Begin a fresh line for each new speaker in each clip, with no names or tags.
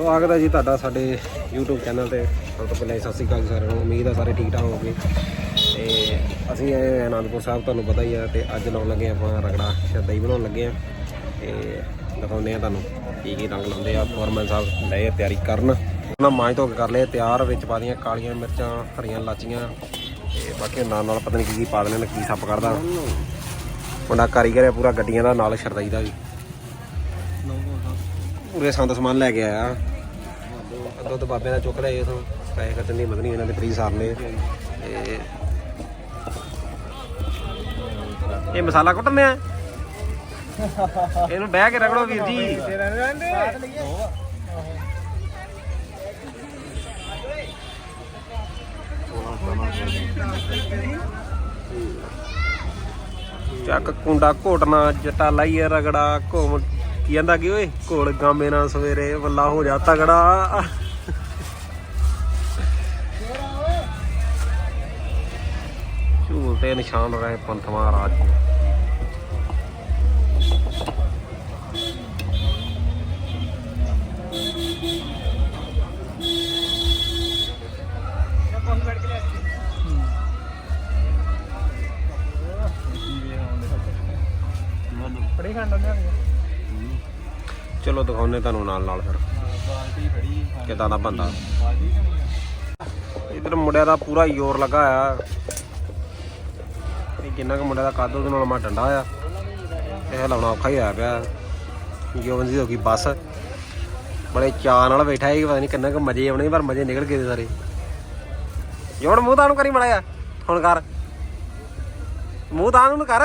ਸਵਾਗਤ ਹੈ ਜੀ ਤੁਹਾਡਾ ਸਾਡੇ YouTube ਚੈਨਲ ਤੇ। ਸਭ ਤੋਂ ਪਹਿਲਾਂ ਸਤਿ ਸ਼੍ਰੀ ਅਕਾਲ ਜੀ ਸਾਰਿਆਂ ਨੂੰ। ਉਮੀਦ ਹੈ ਸਾਰੇ ਠੀਕ ਠਾਕ ਹੋਗੇ ਤੇ ਅਸੀਂ ਆਏ ਹੋਏ ਅਨੰਦਪੁਰ ਸਾਹਿਬ, ਤੁਹਾਨੂੰ ਪਤਾ ਹੀ ਆ ਤੇ ਅੱਜ ਲਾਉਣ ਲੱਗੇ ਆਪਾਂ ਰਗੜਾ ਸ਼ਰਦਈ ਬਣਾਉਣ ਲੱਗੇ ਆ ਤੇ ਦਿਖਾਉਂਦੇ ਆ ਤੁਹਾਨੂੰ ਕੀ ਕੀ ਰੰਗ ਲਾਉਂਦੇ ਆ। ਫੋਰਮੈਨ ਸਾਹਿਬ ਲਏ ਤਿਆਰੀ ਕਰਨ। ਉਹਨਾਂ ਮਾਂਜ ਧੋ ਕੇ ਕਰ ਲਏ ਤਿਆਰ ਵਿੱਚ ਪਾ ਦੀਆਂ ਕਾਲੀਆਂ ਮਿਰਚਾਂ, ਹਰੀਆਂ ਲਾਚੀਆਂ ਤੇ ਬਾਕੀ ਨਾਲ ਨਾਲ ਪਤਾ ਨਹੀਂ ਕੀ ਕੀ ਪਾ ਦੇਣੇ ਨੇ, ਕੀ ਸੱਪ ਕਰਦਾ ਮੁੰਡਾ ਕਾਰੀਗਰ ਹੈ, ਪੂਰਾ ਗੱਡੀਆਂ ਦਾ ਨਾਲ ਸ਼ਰਦਾਈ ਦਾ ਵੀ। ਪੂਰੇ ਸੰਦ ਸਮਾਨ ਲੈ ਕੇ ਆਇਆ। ਦੁੱਧ ਬਾਬੇ ਦਾ ਚੁੱਕ ਲਿਆ ਇਥੋਂ ਪੈਸੇ ਖਰਚਣ ਦੀ ਮਦਨੀ ਇਹਨਾਂ ਦੇ ਫ੍ਰੀ ਸਾਰਨੇ ਤੇ ਇਹ ਮਸਾਲਾ ਕੁੱਟਨੇ ਆ? ਇਹਨੂੰ ਬਹਿ ਕੇ ਰਗੜੋ ਵੀਰ ਜੀ। ਚੱਕ ਕੁੰਡਾ ਘੋਟਣਾ, ਜੱਟਾ ਲਾਈਏ ਰਗੜਾ, ਘੁੰਮ ਕੀ ਕਹਿੰਦਾ ਕੀ ਓਏ? ਘੋਲ ਗਾਮੇ ਨਾਲ ਸਵੇਰੇ ਵੱਲਾ ਹੋ ਜਾ ਤਗੜਾ। ਝੂਲ ਤੇ ਨਿਸ਼ਾਨ ਰਹੇ ਪੰਥ ਮਹਾਰਾਜ ਜੀ ਚਲੋ ਦਿਖਾਉਨੇ ਤੁਹਾਨੂੰ ਨਾਲ ਨਾਲ ਫਿਰ। ਕਿਦਾਂ ਦਾ ਬੰਦਾ। ਇਧਰ ਮੁੰਡਿਆਂ ਦਾ ਪੂਰਾ ਜ਼ੋਰ ਲੱਗਾ ਆ ਇਹ ਕਿੰਨਾ ਕੁ ਮੁੰਡਿਆਂ ਦਾ ਕੱਦ ਉਹਦੇ ਨਾਲ ਮਾ ਡੰਡਾ ਆ ਇਹ ਲਾਉਣਾ ਔਖਾ ਹੀ ਹੋਇਆ ਪਿਆ। ਜੋਵਨ ਦੀ ਹੋ ਗਈ ਬੱਸ। ਬੜੇ ਚਾਅ ਨਾਲ ਬੈਠਾ ਹੈ ਪਤਾ ਨਹੀਂ ਕਿੰਨਾ ਕੁ ਮਜ਼ੇ ਆਉਣੇ, ਪਰ ਮਜ਼ੇ ਨਿਕਲ ਗਏ ਸਾਰੇ। ਜੋੜ ਮੂੰਹ ਤਾਂ ਨੂੰ ਕਰੀ ਮੜਾਇਆ ਹੁਣ ਕਰ। ਮੂੰਹ ਤਾਂ ਨੂੰ ਕਰ।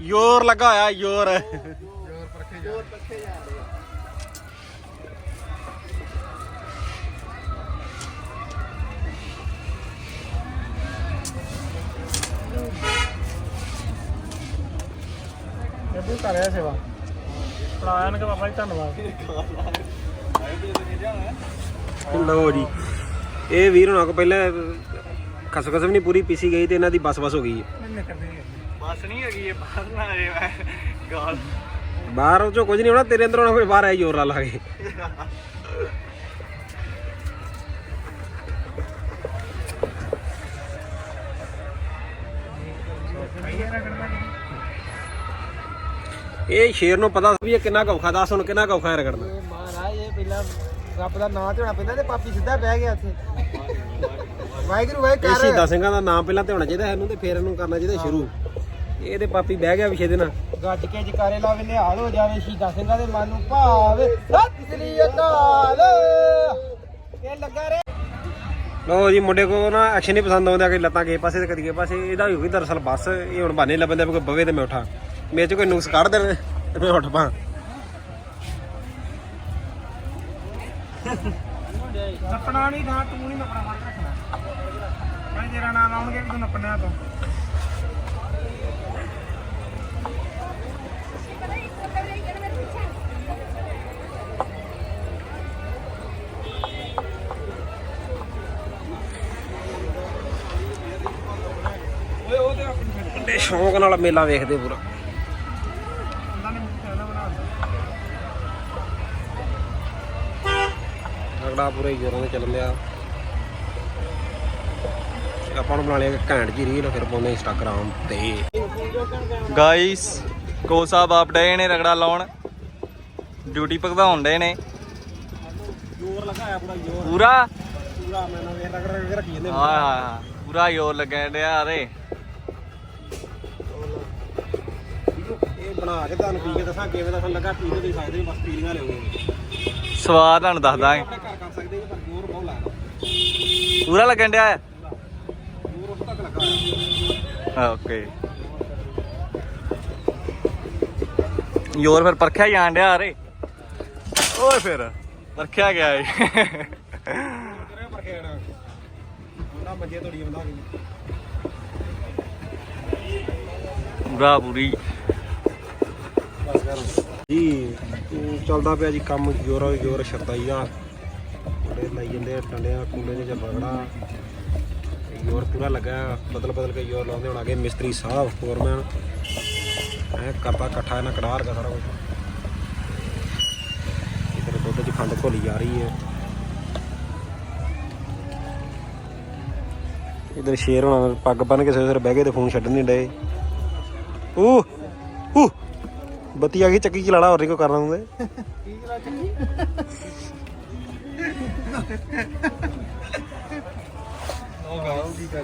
ਯੋਰ ਲੱਗਾ ਹੋਇਆ ਯੋਰ।
ਜੋਰ ਪਰਖੇ ਜੋਰ ਪਰਖੇ ਜਾਂਦੇ ਇਹ ਕਰ ਰਿਹਾ ਸੇਵਾ। ਪੜਾਇਆ ਨਾ ਬਾਬਾ ਜੀ ਧੰਨਵਾਦ।
ਲਓ ਜੀ। ਇਹ ਵੀਰ ਹੁਣਾਂ ਕੋ ਪਹਿਲਾਂ ਖਸ ਖਸ ਵੀ ਨਹੀਂ ਪੂਰੀ ਪੀਸੀ ਗਈ ਤੇ ਇਹਨਾਂ ਦੀ ਬਸ ਬਸ ਹੋ ਗਈ ਹੈ।
ਬਸ ਨਹੀਂ ਹੈਗੀ ਇਹ ਬਾਹਰ ਨਾ ਆਏ ਮੈਂ। ਗਾਲ।
ਬਾਹਰ ਉਹ ਚੋਂ ਕੁਝ ਨਹੀਂ ਹੋਣਾ ਤੇਰੇ ਅੰਦਰ ਹੋਣਾ ਫਿਰ ਬਾਹਰ ਆਈ ਜ਼ੋਰ ਲਾ ਲਾ ਕੇ। ਇਹ ਸ਼ੇਰ ਨੂੰ ਪਤਾ ਵੀ ਇਹ ਕਿੰਨਾ ਕੌਖਾ ਦੱਸ ਹੁਣ ਕਿੰਨਾ ਕੌਖਾ ਹੈ ਰਗੜਨਾ।
ਇਹ ਮਹਾਰਾਜ ਇਹ ਪਹਿਲਾਂ ਰੱਬ ਦਾ ਨਾਮ ਧੋਣਾ ਪੈਂਦਾ ਤੇ ਪਾਪੀ ਸਿੱਧਾ ਬਹਿ ਗਿਆ ਉੱਥੇ ਵਾਹਿਗੁਰੂ ਵਾਹਿ
ਇਹ
ਕਰ।
ਸ਼ਹੀਦਾਂ ਸਿੰਘਾਂ ਦਾ ਨਾਮ ਪਹਿਲਾਂ ਤੇ ਹੋਣਾ ਚਾਹੀਦਾ ਇਹਨੂੰ ਤੇ ਫਿਰ ਇਹਨੂੰ ਕਰਨਾ ਚਾਹੀਦਾ ਸ਼ੁਰੂ। ਇਹਦੇ ਪਾਪੀ ਬਹਿ ਗਿਆ ਵਿਛੇ ਦੇ ਨਾਲ।
ਗੱਜ ਕੇ ਜਕਾਰੇ ਲਾਵੇ ਨਿਹਾਲ ਹੋ ਜਾਵੇ ਸ਼ਹੀਦਾਂ ਸਿੰਘਾਂ ਦੇ ਮਨ ਨੂੰ ਭਾਵੇ। ਸਤਿ ਸ੍ਰੀ ਅਕਾਲ। ਇਹ ਲੱਗਾ ਰੇ
ਲੋ ਜੀ ਮੁੰਡੇ ਕੋ ਨਾ ਐਕਸ਼ਨ ਨਹੀਂ ਪਸੰਦ ਆਉਂਦਾ ਕਿ ਲੱਤਾਂ ਕਿਸੇ ਪਾਸੇ ਤੇ ਕਦੀ ਕਿਸੇ ਪਾਸੇ ਇਹਦਾ ਹੋ ਗਈ ਦਰਅਸਲ ਬੱਸ। ਇਹ ਹੁਣ ਬਾਨੇ ਲੱਭਦੇ ਕੋਈ ਬਵੇ ਤੇ ਮੈਂ ਉਠਾਂ। ਮੇਰੇ ਚ ਕੋਈ ਨੁਕਸ ਕੱਢ ਦੇਣ ਤੇ ਮੈਂ ਉੱਠ ਪਾ।
ਨੱਪਣਾ ਨਹੀਂ ਥਾਂ ਤੂੰ ਨਹੀਂ ਨੱਪਣਾ ਫੜ ਰੱਖਣਾ ਮੈਂ ਤੇਰਾ ਨਾਮ ਆਉਣਗੇ ਵੀ ਤੂੰ ਨੱਪਣਾ ਤੋਂ।
ਸ਼ੌਂਕ ਨਾਲ ਮੇਲਾ ਵੇਖਦੇ ਪੂਰਾ।
ਮੈਨੂੰ
ਰਗੜਾ ਪੂਰੇ ਜੋਰਾਂ ਦੇ ਚੱਲਣ ਲਿਆ ਆਪਾਂ ਨੂੰ ਬਣਾ ਲਿਆ ਘੈਂਟ ਜੀ ਰੀਲ ਫਿਰ ਪਾਉਂਦੇ ਇੰਸਟਾਗ੍ਰਾਮ ਤੇ।
ਗਾਇਸ ਕੋ ਸਾਹਿਬ ਆਪ ਡਏ ਨੇ ਰਗੜਾ ਲਾਉਣ। ਡਿਊਟੀ ਭਗਵਾਉਣ ਡਏ ਨੇ।
ਜੋਰ ਲਗਾਇਆ ਪੂਰਾ ਜੋਰ।
ਪੂਰਾ?
ਪੂਰਾ ਮੈਂ ਨਾ ਵੇਖ ਰਗੜ ਰਗੜ ਰੱਖੀ ਜਾਂਦੇ
ਹਾਂ ਹਾਂ। ਪੂਰਾ ਜ਼ੋਰ ਲੱਗਣ ਡਿਆ ਅਰੇ।
ਬਣਾ ਕੇ ਤੁਹਾਨੂੰ ਪੀ ਕੇ ਦੱਸਾਂ ਕਿਵੇਂ ਦਾ ਤੁਹਾਨੂੰ ਲੱਗਾ ਪੀ ਕੇ ਤੁਸੀਂ ਸਕਦੇ ਹੋ, ਬਸ ਪੀਲੀਆਂ ਲਿਓਗੇ
ਸਵਾਦ ਤੁਹਾਨੂੰ ਦੱਸ ਦਾਂਗੇ
ਆਪਣੇ ਘਰ ਕਰ ਸਕਦੇ ਹੋ ਪਰ ਜੋਰ ਬਹੁਤ ਲੱਗਦਾ।
ਪੂਰਾ ਲੱਗਣ ਡਿਆ
ਜੋਰ ਉਸ ਤੱਕ ਲੱਗਾ ਹੋਇਆ।
ਓਕੇ ਜ਼ੋਰ ਫਿਰ ਪਰਖਿਆ ਜਾਣ ਡਿਆ ਅਰੇ ਓਏ ਫਿਰ ਪਰਖਿਆ ਗਿਆ ਏ।
ਕਰਿਆ ਪਰ ਖੇੜਾ ਉਹਨਾਂ ਮੰਜੇ ਤੋੜੀ ਬੰਦਾ
ਪੂਰਾ
ਜੀ ਚੱਲਦਾ ਪਿਆ ਜੀ ਕੰਮ ਜ਼ੋਰ ਜ਼ੋਰ ਸ਼ਰਦਾਈ ਆ ਲਾਈ ਜਾਂਦੇ ਟੰਡਿਆਂ ਕੁੰਡੇ ਦੇ ਚ ਬਗੜਾ ਪੂਰਾ ਲੱਗਾ, ਬਦਲ ਬਦਲ ਕੇ ਜ਼ੋਰ ਲਾਉਂਦੇ ਹੁਣ ਅੱਗੇ ਮਿਸਤਰੀ ਸਾਹਿਬ ਫੋਰਮੈਨ ਐ ਕਰਤਾ ਇਕੱਠਾ ਇਹਨਾਂ ਕੜਾਰ ਦਾ ਸਾਰਾ ਕੁਝ ਦੁੱਧ 'ਚ ਖੰਡ ਘੋਲੀ ਜਾ ਰਹੀ ਹੈ। ਇਧਰ ਸ਼ੇਰ ਹੋਣਾ, ਪੱਗ ਬੰਨ ਕੇ ਸਿਰ ਬਹਿ ਕੇ ਤੇ ਫੋਨ ਛੱਡਣ ਨਹੀਂ ਡਏ। ਊ ਊ ਬੱਤੀ ਆ ਗਈ, ਚੱਕੀ ਚਲਾਣਾ ਹੋਰ ਨਹੀਂ ਕੋ ਕਰਨਾ ਹੁੰਦੇ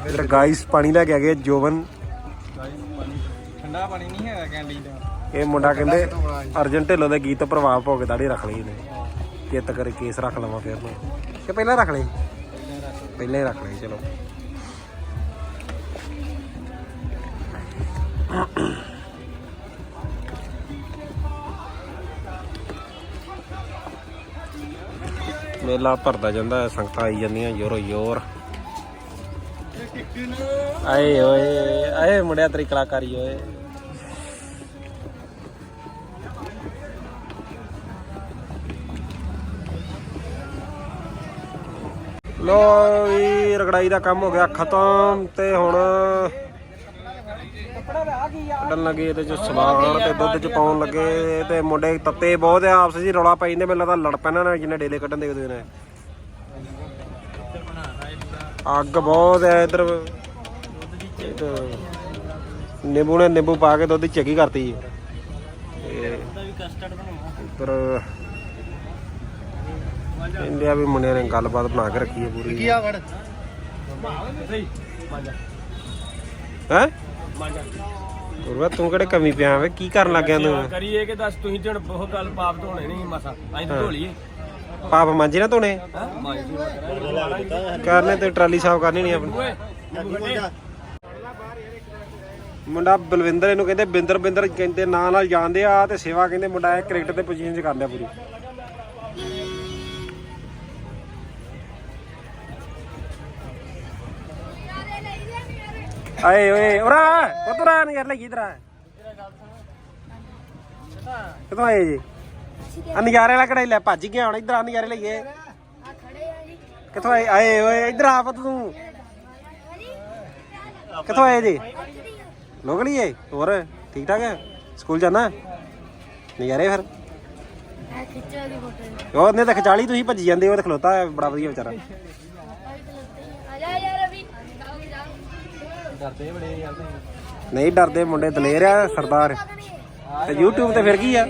ਇਧਰ ਗਾਈਸ ਪਾਣੀ ਲੈ ਕੇ ਆ ਗਏ ਜੋਬਨ।
ਠੰਡਾ ਪਾਣੀ ਨਹੀਂ ਹੈਗਾ ਕੈਂਡੀਨ ਦਾ
ਇਹ ਮੁੰਡਾ ਕਹਿੰਦੇ ਅਰਜਨ ਢਿੱਲੋਂ ਦੇ ਗੀਤ ਤੋਂ ਪ੍ਰਭਾਵ ਪਾ ਕੇ ਦਾੜੀ ਰੱਖ ਲਈ ਨੇ ਕਿਤ ਕਰ ਕੇਸ ਰੱਖ ਲਵਾਂ ਫਿਰ ਨੂੰ ਕਿ ਪਹਿਲਾਂ ਰੱਖ ਲਈ ਪਹਿਲਾਂ ਹੀ ਰੱਖ ਲਈ ਚਲੋ। ਮੇਲਾ ਭਰਦਾ ਜਾਂਦਾ ਹੈ, ਸੰਗਤਾਂ ਆਈ ਜਾਂਦੀਆਂ ਯੋਰੋ ਯੋਰ ਆਏ ਓਏ ਆਏ ਮੁੰਡਿਆ ਤੇਰੀ ਕਲਾਕਾਰੀ ਓਏ। ਲੋ ਵੀ ਰਗੜਾਈ ਦਾ ਕੰਮ ਹੋ ਗਿਆ ਖਤਮ ਤੇ ਹੁਣ ਕੱਢਣ ਲੱਗੇ ਇਹਦੇ ਚ ਸਮਾਨ ਤੇ ਦੁੱਧ ਚ ਪਾਉਣ ਲੱਗੇ ਤੇ ਮੁੰਡੇ ਤੱਤੇ ਬਹੁਤ ਆ ਆਪਸ ਵਿੱਚ ਰੌਲਾ ਪਾਈ ਜਾਂਦੇ ਮੈਨੂੰ ਲੱਗਦਾ ਲੜ ਪੈਣਾ ਨਾ ਜਿਹਨੇ ਡੇਲੇ ਕੱਢਣ ਦੇ ਨੇ। ਅੱਗ ਬਹੁਤ ਹੈ ਇਧਰ। ਨਿੰਬੂ ਨੇ ਨਿੰਬੂ ਪਾ ਕੇ ਦੁੱਧ ਚੱਕੀ ਕਰਤੀ। ਤੇ ਇੱਧਰ ਇੰਡੀਆ ਵੀ ਮੁੰਡਿਆਂ ਨੇ ਗੱਲਬਾਤ ਬਣਾ ਕੇ ਰੱਖੀ ਹੈ ਪੂਰੀ।
ਕੀ ਆ ਵੜ?
ਹੈ? ਗੁਰਵਾ ਤੂੰ ਕਿਹੜੇ ਕਮੀ ਪਿਆ ਵੇ? ਕੀ ਕਰਨ ਲੱਗ ਗਿਆ ਤੂੰ?
ਕਰੀਏ ਕਿ ਦੱਸ ਤੁਸੀਂ ਤੇ ਹੁਣ ਬਹੁਤ ਗੱਲ ਪਾਪ ਧੋਣੇ ਨਹੀਂ ਮਸਾ। ਅਸੀਂ ਤਾਂ ਢੋਲੀਏ
ਪਾਪ ਮਾਂਜੇ ਨਾ ਧੋਣੇ? ਕਰਨੇ ਤੇ ਟਰਾਲੀ ਸਾਫ਼ ਕਰਨੀ ਨਹੀਂ ਆਪਣੀ। ਮੁੰਡਾ ਬਲਵਿੰਦਰ ਇਹਨੂੰ ਕਹਿੰਦੇ ਬਿੰਦਰ ਬਿੰਦਰ ਕਹਿੰਦੇ ਨਾਂ ਨਾਲ ਜਾਣਦੇ ਆ ਤੇ ਸੇਵਾ ਕਹਿੰਦੇ ਮੁੰਡਾ ਇਹ ਕ੍ਰਿਕਟ ਦੇ ਪੋਜੀਸ਼ਨ 'ਚ ਕਰ ਲਿਆ ਪੂਰੀ। ਆਏ ਓਏ ਉਰਾ ਉਤਰਾ ਨਹੀਂ ਯਾਰ ਲੱਗੀ ਇਧਰ ਕਿੱਥੋਂ ਆਏ ਜੀ? ਆ ਨਜ਼ਾਰੇ ਵਾਲਾ ਕੜਾਈ ਲੈ ਭੱਜ ਗਿਆ ਹੁਣ ਇਧਰ ਆ ਨਜ਼ਾਰੇ ਲਈਏ ਕਿੱਥੋਂ ਆਏ? ਆਏ ਓਏ ਇਧਰ ਆ ਪੁੱਤ ਤੂੰ। ਕਿੱਥੋਂ ਆਏ ਜੀ? ਲੋਕਲੀ ਏ ਹੋਰ ਠੀਕ ਠਾਕ ਹੈ ਸਕੂਲ ਜਾਣਾ? ਨਜ਼ਾਰੇ ਫਿਰ।
ਫੋਟੋ।
ਉਹਨੇ ਤਾਂ ਖਿਚਾਲੀ ਤੁਸੀਂ ਭੱਜੀ ਜਾਂਦੇ ਹੋ ਤੇ ਖਲੋਤਾ ਬੜਾ ਵਧੀਆ ਵਿਚਾਰਾ
ਆ ਜਾ ਯਾਰ ਅਭੀ ਜਾਓਗੇ ਜਾਓ
ਡਰਦੇ ਬੜੇ ਯਾਰ ਤੁਸੀਂ।
ਨਹੀਂ ਡਰਦੇ ਮੁੰਡੇ ਦਲੇਰ ਆ ਸਰਦਾਰ। ਤੇ YouTube ਤੇ ਫਿਰ ਕੀ ਆ?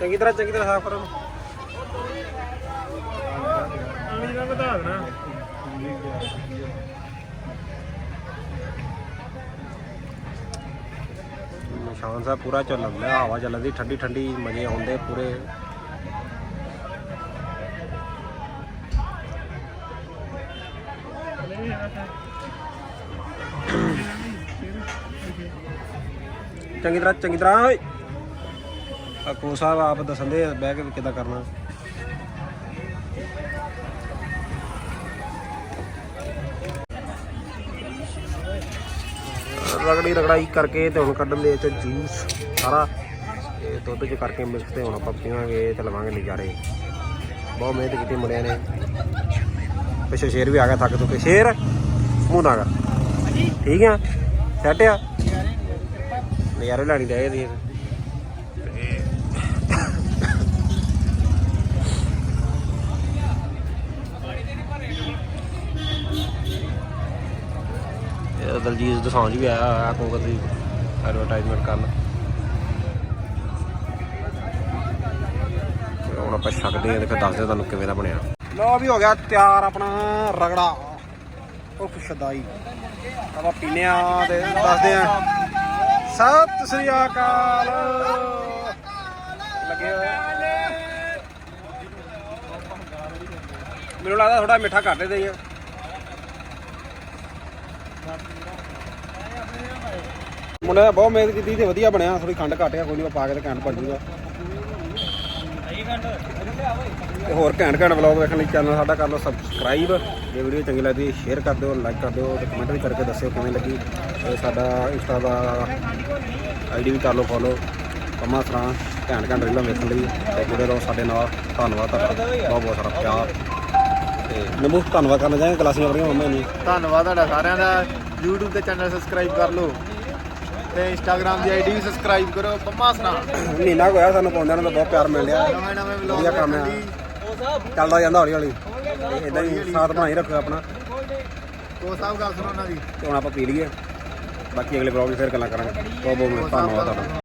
ਚੰਗੀ ਤਰ੍ਹਾਂ ਚੰਗੀ ਤਰ੍ਹਾਂ ਸਾਫ਼ ਕਰੋ। ਨਿਸ਼ਾਨ ਸਾਹਿਬ, ਪੂਰਾ ਚੱਲਣ ਲਿਆ ਹਵਾ ਚੱਲਦੀ ਠੰਡੀ ਠੰਡੀ ਮਜ਼ੇ ਆਉਂਦੇ ਪੂਰੇ। ਚੰਗੀ ਤਰ੍ਹਾਂ ਚੰਗੀ ਤਰ੍ਹਾਂ, ਓਏ। ਆ ਕੋ ਸਾਹਿਬ, ਆਪ ਦੱਸਦੇ ਆ, ਬਹਿ ਕੇ ਵੀ ਕਿੱਦਾਂ ਕਰਨਾ। ਰਗੜੀ ਰਗੜਾਈ ਕਰਕੇ ਤੇ ਹੁਣ ਕੱਢਣ ਦੇ ਚ ਜੂਸ ਸਾਰਾ। ਤੇ ਦੁੱਧ ਚ ਕਰਕੇ ਮਿਕਸ ਤੇ ਹੁਣ ਆਪਾਂ ਪੀਵਾਂਗੇ ਤੇ ਲਵਾਂਗੇ ਨਜ਼ਾਰੇ। ਬਹੁਤ ਮਿਹਨਤ ਕੀਤੀ ਮੁੰਡਿਆਂ ਨੇ। ਪਿੱਛੇ ਸ਼ੇਰ ਵੀ ਆ ਗਿਆ ਥੱਕ ਤੁੱਕੇ ਸ਼ੇਰ ਮੂੰਹ ਨਾ ਕਰ। ਠੀਕ ਆ? ਸੈਟ ਆ? ਨਜ਼ਾਰੇ। ਲੈਣੀ ਦੇ ਦੀ ਦਲਜੀਤ ਦਸਾਂਝ ਵੀ ਆਇਆ ਹੋਇਆ ਕੋਕਰ ਦੀ ਐਡਵਰਟਾਈਜ਼ਮੈਂਟ ਕਰਨ। ਹੁਣ ਆਪਾਂ ਛਕਦੇ ਆ ਤੇ ਫਿਰ ਦੱਸਦੇ ਤੁਹਾਨੂੰ ਕਿਵੇਂ ਦਾ ਬਣਿਆ। ਲੋ ਵੀ ਹੋ ਗਿਆ ਤਿਆਰ ਆਪਣਾ ਰਗੜਾ। ਉਫ, ਸ਼ਦਾਈ। ਆਪਾਂ ਪੀਨੇ ਆ ਤੇ ਦੱਸਦੇ ਆ ਸਤਿ ਸ੍ਰੀ ਅਕਾਲ। ਲੱਗੇ ਹੋਏ ਮੈਨੂੰ ਲੱਗਦਾ ਥੋੜਾ ਮਿੱਠਾ ਘੱਟ ਦੇ ਆ। ਮੁੰਡੇ ਨੇ ਬਹੁਤ ਮਿਹਨਤ ਕੀਤੀ ਤੇ ਵਧੀਆ ਬਣਿਆ ਥੋੜੀ ਖੰਡ ਘੱਟ ਆ, ਕੋਈ ਨਹੀਂ ਪਾ ਕੇ ਤੇ ਘੰਟ ਬਣ ਜੂਗਾ। ਤੇ ਹੋਰ ਘੈਂਟ ਘੈਂਟ ਵਲੌਗ ਵੇਖਣ ਲਈ ਚੈਨਲ ਸਾਡਾ ਕਰ ਲਓ ਸਬਸਕ੍ਰਾਈਬ। ਜੇ ਵੀਡੀਓ ਚੰਗੀ ਲੱਗਦੀ, ਸ਼ੇਅਰ ਕਰ ਦਿਓ ਲਾਈਕ ਕਰ ਦਿਓ ਤੇ ਕਮੈਂਟ ਵੀ ਕਰਕੇ ਦੱਸਿਓ ਕਿਵੇਂ ਲੱਗੀ। ਤੇ ਸਾਡਾ ਇੰਸਟਾ ਦਾ ਆਈਡੀ ਵੀ ਕਰ ਲਓ ਫੋਲੋ ਕਮਾ ਸਰਾਂ, ਘੈਂਟ ਘੈਂਟ ਰੀਲਾਂ ਵੇਖਣ ਲਈ। ਤੇ ਜੁੜੇ ਰਹੋ ਸਾਡੇ ਨਾਲ। ਧੰਨਵਾਦ ਤੁਹਾਡਾ। ਬਹੁਤ ਬਹੁਤ ਸਾਰਾ ਪਿਆਰ। ਤੇ ਨਿੰਬੂ, ਧੰਨਵਾਦ ਕਰਨਾ ਚਾਹਾਂਗੇ ਕਲਾਸੀਆਂ ਬੜੀਆਂ ਮੰਮਾ ਜੀ।
ਧੰਨਵਾਦ ਤੁਹਾਡਾ ਸਾਰਿਆਂ ਦਾ। YouTube ਤੇ ਚੈਨਲ ਸਬਸਕ੍ਰਾਈਬ ਕਰ ਲਓ। ਤੇ Instagram ਦੀ ਆਈਡੀ ਵੀ ਸਬਸਕ੍ਰਾਈਬ ਕਰੋ ਪੰਮਾ ਸੁਣਾ।
ਮਹੀਨਾ ਕੁ ਹੋਇਆ ਸਾਨੂੰ ਪਾਉਂਦਿਆਂ ਨੂੰ ਤਾਂ ਬਹੁਤ ਪਿਆਰ ਮਿਲ ਰਿਹਾ
ਨਵੇਂ ਨਵੇਂ ਵਲੌਗ
ਕੰਮ ਆ। ਚੱਲਦਾ। ਜਾਂਦਾ ਹੌਲੀ ਹੌਲੀ ਤੇ ਇਦਾਂ ਹੀ ਸਾਥ ਬਣਾਈ ਰੱਖੋ ਆਪਣਾ।
ਕੋ ਸਾਹਿਬ ਗੱਲ ਸੁਣੋ
ਤੇ ਹੁਣ ਆਪਾਂ ਪੀ ਲਈਏ। ਬਾਕੀ ਅਗਲੇ ਬਲੌਗ 'ਚ ਫਿਰ ਗੱਲਾਂ ਕਰਾਂਗੇ। ਬਹੁਤ ਬਹੁਤ ਧੰਨਵਾਦ। ਤੁਹਾਡਾ